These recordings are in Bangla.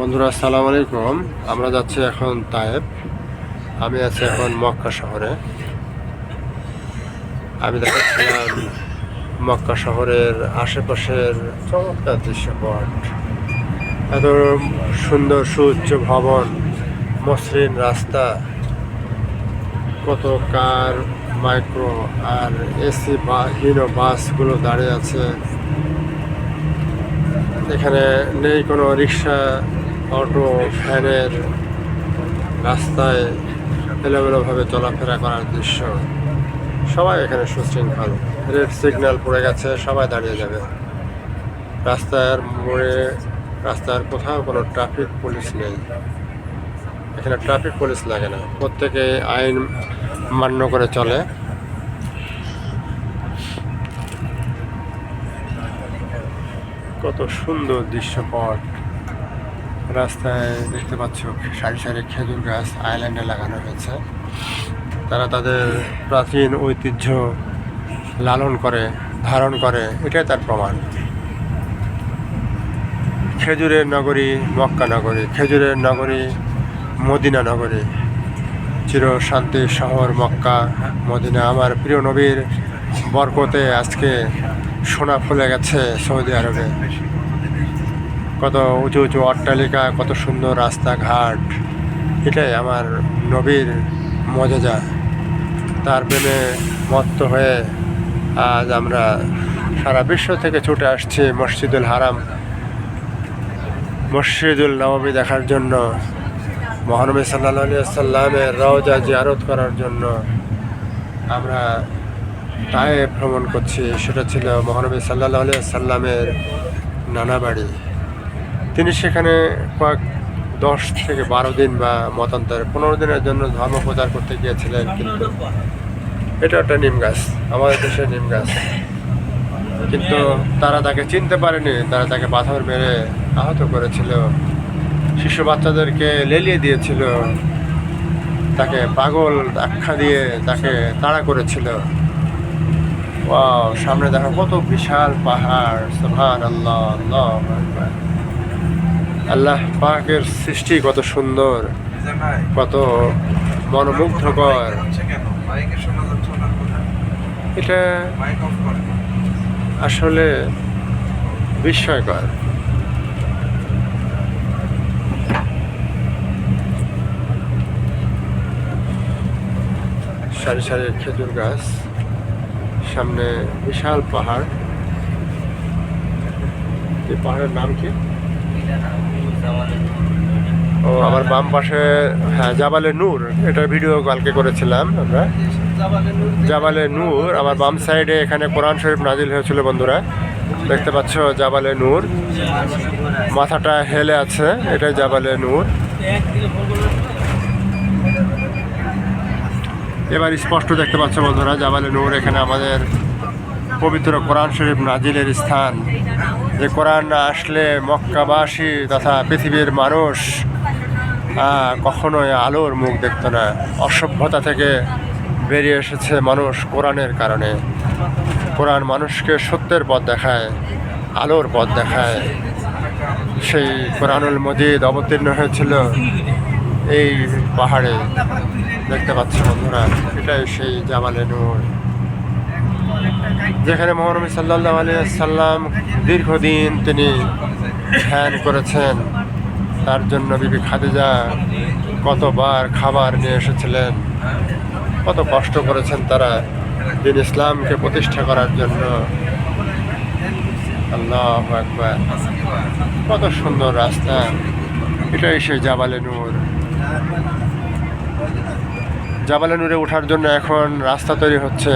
বন্ধুরা, আসসালামু আলাইকুম। আমরা যাচ্ছি এখন তায়েব। আমি আছি এখন মক্কা শহরে। আমি দেখাচ্ছিলাম মক্কা শহরের আশেপাশের চমৎকার দৃশ্যপট। এত সুন্দর সুউচ্চ ভবন, মসৃণ রাস্তা, কত কার, মাইক্রো আর এসি বা হিনো বাসগুলো দাঁড়িয়ে আছে। এখানে নেই কোনো রিক্সা অটো, ভ্যানের রাস্তায় এলোমেলোভাবে চলাফেরা করার দৃশ্য। সবাই এখানে সুশৃঙ্খল। রেড সিগন্যাল পড়ে গেছে, সবাই দাঁড়িয়ে যাবে। রাস্তার মোড়ে, রাস্তার কোথাও কোনো ট্রাফিক পুলিশ নেই। এখানে ট্রাফিক পুলিশ লাগে না। প্রত্যেকে আইন মান্য করে চলে। কত সুন্দর দৃশ্যপট। রাস্তায় দেখতে পাচ্ছ সারি সারি খেজুর গাছ আইল্যান্ডে লাগানো হয়েছে তারা তাদের প্রাচীন ঐতিহ্য লালন করে, ধারণ করে, এটাই তার প্রমাণ। খেজুরের নগরী মক্কা নগরী, খেজুরের নগরী মদিনা নগরী। চির শান্তির শহর মক্কা, মদিনা। আমার প্রিয় নবীর বরকতে আজকে সোনা ফুলে গেছে সৌদি আরবে। কত উঁচু উঁচু অট্টালিকা, কত সুন্দর রাস্তাঘাট, এটাই আমার নবীর মজাজা। তার প্রেমে মত্ত হয়ে আজ আমরা সারা বিশ্ব থেকে ছুটে আসছি মসজিদুল হারাম। মসজিদুল নবমী দেখার জন্য, মহানবী সাল্লাহ সাল্লামের রওজা জিয়ারত করার জন্য আমরা টায়ে ভ্রমণ করছি। সেটা ছিল মহানবী সাল্লাহ সাল্লামের নানা বাড়ি। তিনি সেখানে কয়েক দশ থেকে বারো দিন বা মতান্তরে পনেরো দিনের জন্য ধর্ম প্রচার করতে গিয়েছিলেন কিন্তু এটা একটা নিম গাছ, আমাদের দেশের নিম গাছ। কিন্তু তারা তাকে চিনতে পারেনি, তারা তাকে পাথর মেরে আহত করেছিল। শিশু বাচ্চাদেরকে লেলিয়ে দিয়েছিল, তাকে পাগল আখ্যা দিয়ে তাকে তাড়া করেছিল। সামনে দেখো কত বিশাল পাহাড় সুবহান আল্লাহ আল্লাহ। আল্লাহ পাকের সৃষ্টি কত সুন্দর, কত মনোমুগ্ধকর। এটা আসলে বিস্ময়কর। সারি সারি খেজুর গাছ, সামনে বিশাল পাহাড়। এই পাহাড়ের নাম কি? ও, আমার বাম পাশে হ্যাঁ জাবালে নূর এটার ভিডিও কালকে করেছিলাম আমরা। জাবালে নূর, আমার বাম সাইডে এখানে কোরআন শরীফ নাজিল হয়েছিল বন্ধুরা। দেখতে পাচ্ছ জাবালে নূর। মাথাটা হেলে আছে, এটাই জাবালে নূর। এবার স্পষ্ট দেখতে পাচ্ছ বন্ধুরা, জাবালে নূর এখানে আমাদের পবিত্র কোরআন শরীফ নাজিলের স্থান। যে কোরআন আসলে মক্কাবাসী তথা পৃথিবীর মানুষ কখনোই আলোর মুখ দেখত না। অসভ্যতা থেকে বেরিয়ে এসেছে মানুষ কোরআনের কারণে। কোরআন মানুষকে সত্যের পথ দেখায়, আলোর পথ দেখায়। সেই কোরআনুল মজিদ অবতীর্ণ হয়েছিল এই পাহাড়ে। দেখতে পাচ্ছি বন্ধুরা, এটাই সেই জামালে নূর। যেখানে মহানবী সাল্লাহ আলিয়া সাল্লাম দীর্ঘদিন তিনি ধ্যান করেছেন। তার জন্য বিবি খাদিজা কতবার খাবার নিয়ে এসেছিলেন, কত কষ্ট করেছেন তারা দিন ইসলামকে প্রতিষ্ঠা করার জন্য। আল্লাহ একবার কত সুন্দর রাস্তা। এটাই সেই জাবালে নূর। জাবালে নূরে ওঠার জন্য এখন রাস্তা তৈরি হচ্ছে।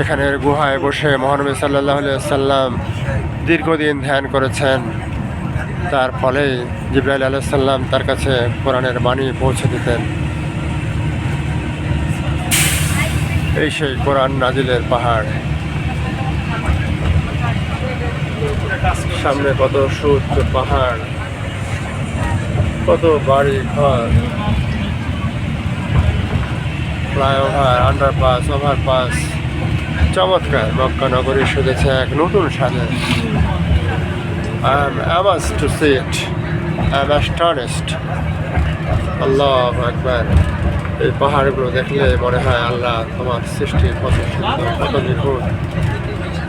এখানের গুহায় বসে মহানবী সাল্লাহ সাল্লাম দীর্ঘদিন ধ্যান করেছেন। তার ফলে জিব্রাইল আলাহ সাল্লাম তার কাছে কোরআনের বাণী পৌঁছে দিতেন। এই সেই কোরআন নাজিলের পাহাড়। সামনে কত সূর্য পাহাড়, কত বাড়ি ঘর। Flyover, underpass, overpass. চমৎকার মক্কা নগরী সেজেছে এক নতুন সাজে I'm amazed to see it. I'm astonished. আল্লাহ একবার এই পাহাড়গুলো দেখলে মনে হয় আল্লাহ তোমার সৃষ্টি কত সুন্দর কত নিখুঁত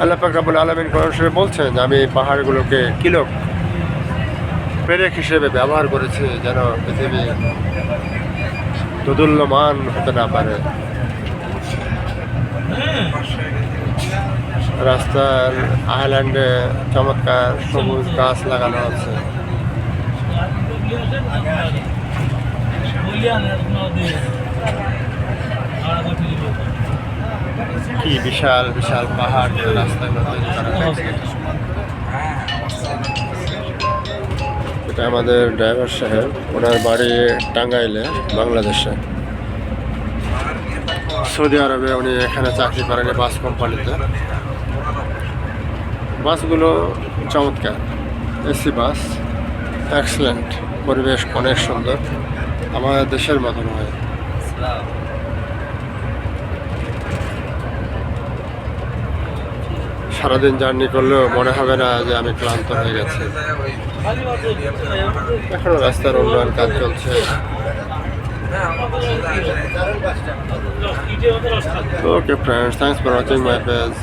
আল্লাহ পাকাবুল আলমিন কোরআন বলছেন, আমি পাহাড়গুলোকে কিলোক পেরেক হিসেবে ব্যবহার করেছি যেন পৃথিবী দোদুল্যমান হতে না পারে রাস্তার আইল্যান্ডে চমৎকার সবুজ গাছ লাগানো আছে। কি বিশাল বিশাল পাহাড় রাস্তাগুলো এটা আমাদের ড্রাইভার সাহেব, ওনার বাড়ি টাঙ্গাইলে, বাংলাদেশে। সৌদি আরবে উনি এখানে চাকরি করেন বাস কোম্পানিতে। বাসগুলো চমৎকার। এসি বাস এক্সেলেন্ট পরিবেশ, অনেক সুন্দর। আমাদের দেশের মতন হয় সারাদিন জার্নি করলেও মনে হবে না যে আমি ক্লান্ত হয়ে গেছি। এখনও রাস্তার উন্নয়ন কাজ চলছে। Okay friends thanks for watching my page